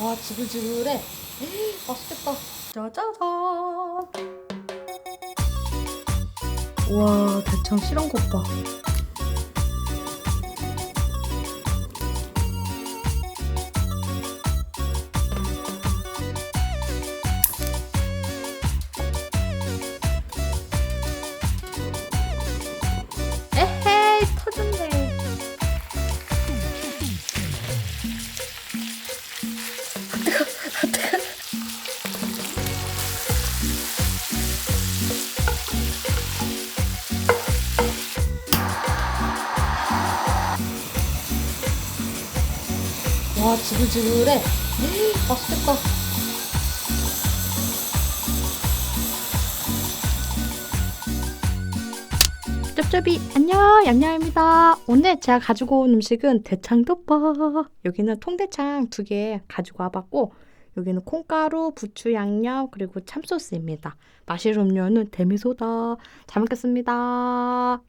와 지글지글해. 맛있겠다. 짜자잔. 와 대창 실한 것봐 와 지글지글해. 맛있겠다 쩝쩝이 안녕 얌얌입니다. 오늘 제가 가지고 온 음식은 대창덮밥. 여기는 통대창 두 개 가지고 와봤고 여기는 콩가루, 부추 양념 그리고 참소스입니다. 마실 음료는 데미소다. 잘 먹겠습니다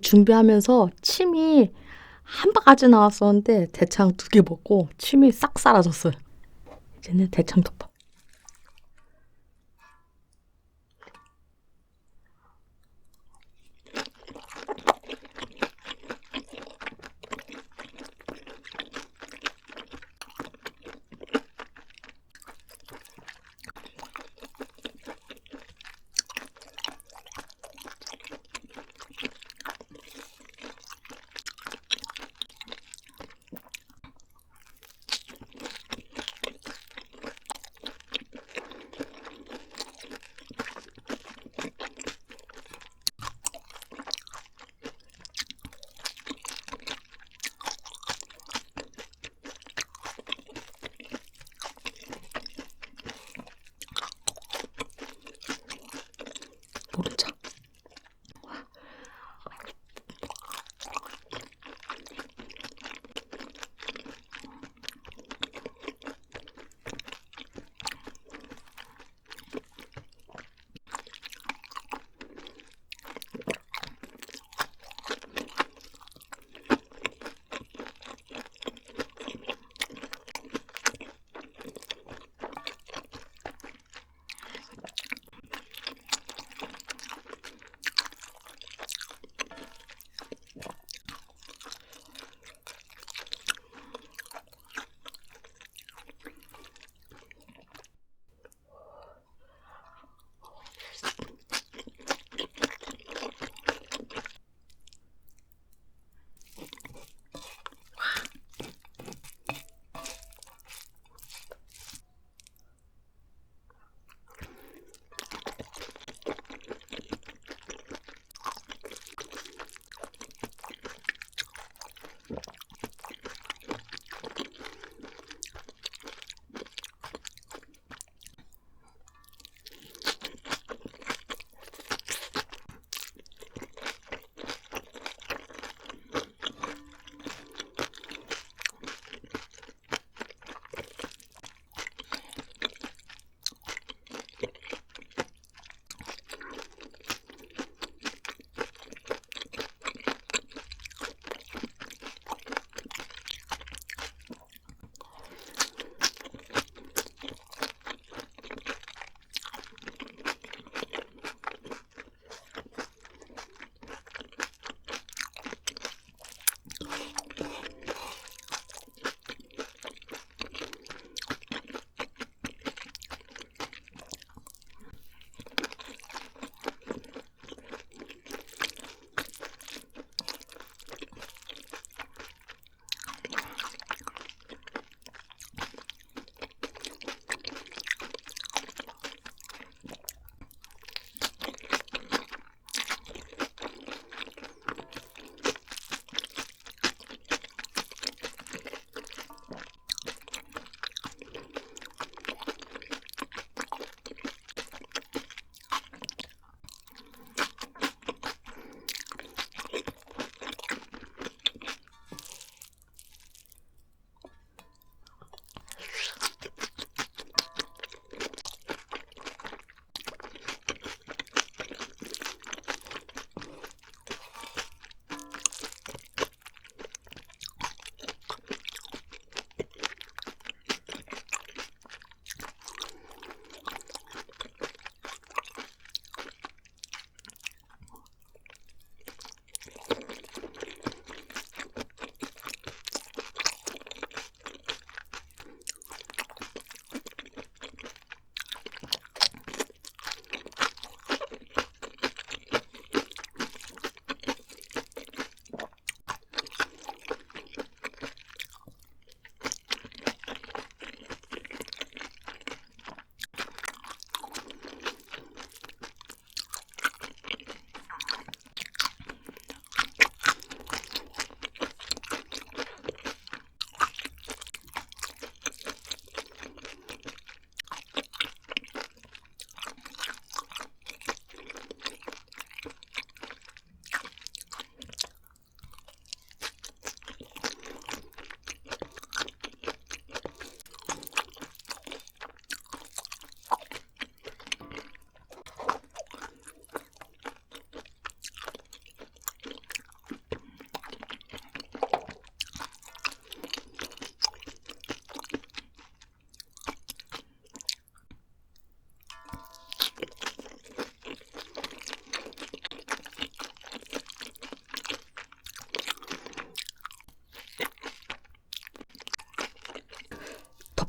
준비하면서 침이 한 바가지 나왔었는데 대창 두 개 먹고 침이 싹 사라졌어요. 이제는 대창 덮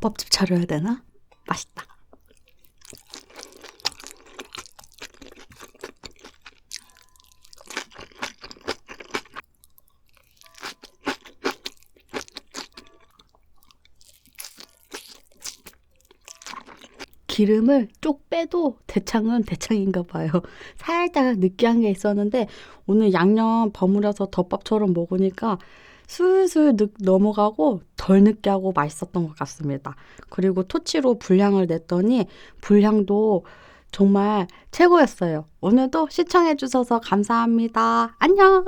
밥. 덮밥집 차려야 되나? 맛있다. 기름을 쪽 빼도 대창은 대창인가 봐요. 살짝 느끼한 게 있었는데 오늘 양념 버무려서 덮밥처럼 먹으니까 술술 느, 넘어가고 덜 느끼하고 맛있었던 것 같습니다. 그리고 토치로 분량을 냈더니 분량도 정말 최고였어요. 오늘도 시청해주셔서 감사합니다. 안녕!